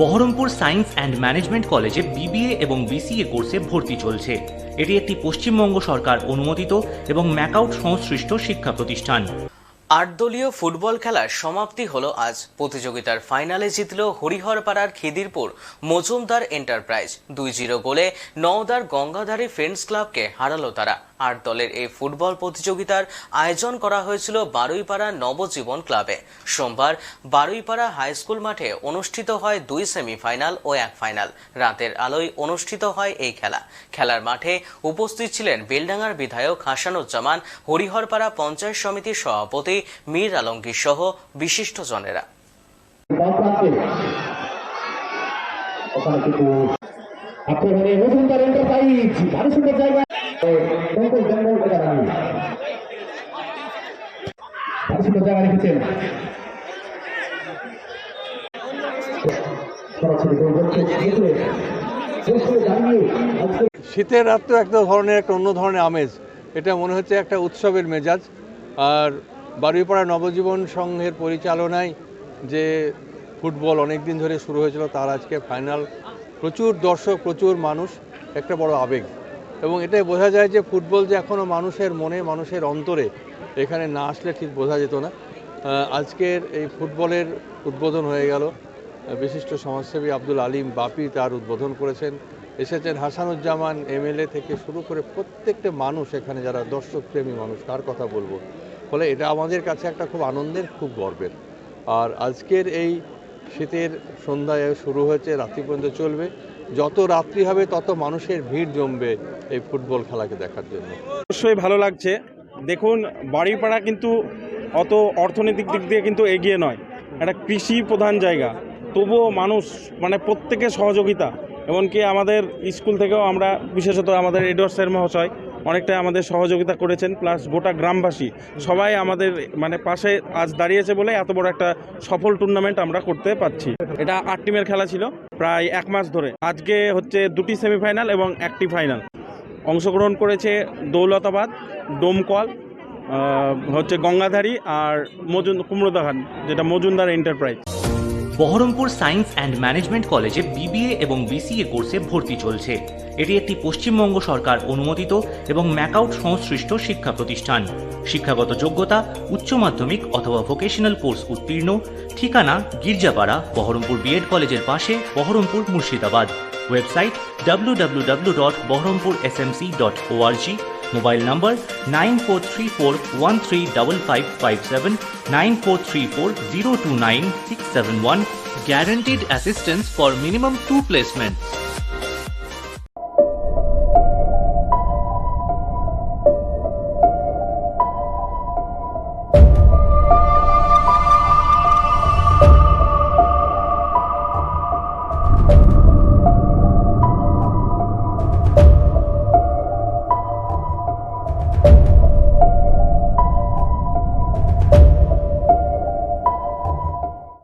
Baharampur science and management কলেজে BBA এবং BCA কোর্সে ভর্তি চলছে। এটি একটি পশ্চিমবঙ্গ সরকার অনুমোদিত এবং ম্যাকআউট সংশ্লিষ্ট শিক্ষা প্রতিষ্ঠান। আট দলীয় ফুটবল খেলার সমাপ্তি হলো আজ। প্রতিযোগিতার ফাইনালে জিতল হরিহরপাড়ার খিদিরপুর মজুমদার এন্টারপ্রাইজ। দুই জিরো গোলে নওদার গঙ্গাধারী ফ্রেন্ডস ক্লাবকে হারালো তারা। আট দলের এই ফুটবল প্রতিযোগিতার আয়োজন করা হয়েছিল বারুইপাড়া নবজীবন ক্লাবে। সোমবার বারুইপাড়া হাই স্কুল মাঠে অনুষ্ঠিত হয় দুই সেমিফাইনাল ও এক ফাইনাল। রাতের আলোয় অনুষ্ঠিত হয় এই খেলা। খেলার মাঠে উপস্থিত ছিলেন বেলডাঙ্গার বিধায়ক হাসানুজ্জামান, হরিহরপাড়া পঞ্চায়েত সমিতির সভাপতি মীর আলমগীর সহ বিশিষ্টজনেরা। কিছু একেবারে মজুমদার এন্টারপ্রাইজ ভারী সুন্দর জায়গা। শীতের রাত তো একটা ধরনের, একটা অন্য ধরনের আমেজ। এটা মনে হচ্ছে একটা উৎসবের মেজাজ। আর বারুইপাড়া নবজীবন সংঘের পরিচালনায় যে ফুটবল অনেক দিন ধরে শুরু হয়েছিল, তার আজকে ফাইনাল। প্রচুর দর্শক, প্রচুর মানুষ, একটা বড় আবেগ। এবং এটাই বোঝা যায় যে ফুটবল যে এখনও মানুষের মনে, মানুষের অন্তরে, এখানে না আসলে ঠিক বোঝা যেত না। আজকের এই ফুটবলের উদ্বোধন হয়ে গেল। বিশিষ্ট সমাজসেবী আব্দুল আলিম বাপি তার উদ্বোধন করেছেন। এসেছেন হাসানুজ্জামান এমএলএ থেকে শুরু করে প্রত্যেকটা মানুষ এখানে, যারা দর্শক প্রেমী মানুষ, তার কথা বলব। ফলে এটা আমাদের কাছে একটা খুব আনন্দের, খুব গর্বের। আর আজকের এই শীতের সন্ধ্যায় শুরু হয়েছে, রাত্রি পর্যন্ত চলবে। যত রাত্রি হবে, তত মানুষের ভিড় জমবে এই ফুটবল খেলাকে দেখার জন্য। অবশ্যই ভালো লাগছে। দেখুন, বাড়িপাড়া কিন্তু অত অর্থনৈতিক দিক দিয়ে কিন্তু এগিয়ে নয়। একটা কৃষি প্রধান জায়গা। তবুও মানুষ মানে প্রত্যেকের সহযোগিতা। এমনকি আমাদের স্কুল থেকেও আমরা, বিশেষত আমাদের এডওয়ার্ড স্যার মহাশয় অনেকটা আমাদের সহযোগিতা করেছেন প্লাস গোটা গ্রামবাসী। সবাই আমাদের মানে পাশে আজ দাঁড়িয়েছে বলে এত বড় একটা সফল টুর্নামেন্ট আমরা করতে পারছি। এটা আট টিমের খেলা ছিল, প্রায় এক মাস ধরে। আজকে হচ্ছে দুটি সেমিফাইনাল এবং একটি ফাইনাল অংশগ্রহণ করেছে দৌলতাবাদ, ডোমকল হচ্ছে গঙ্গাধারী আর মজুন, কুমড়োদাহান, যেটা Majumdar enterprise Berhampore science and management কলেজে বিবিএ এবং বিসিএ কোর্সে ভর্তি চলছে। এটি একটি পশ্চিমবঙ্গ সরকার অনুমোদিত এবং ম্যাকআউট সংশ্লিষ্ট শিক্ষা প্রতিষ্ঠান। শিক্ষাগত যোগ্যতা, উচ্চ মাধ্যমিক অথবা ভোকেশনাল কোর্স উত্তীর্ণ, ঠিকানা গির্জাপাড়া, বহরমপুর বিএড কলেজের পাশে, Baharampur Murshidabad. Website www.বহরমপুরএসএমসি.org mobile number nine four three four one three double Mobile number 9434135557 9434029671. Guaranteed assistance for minimum two placements.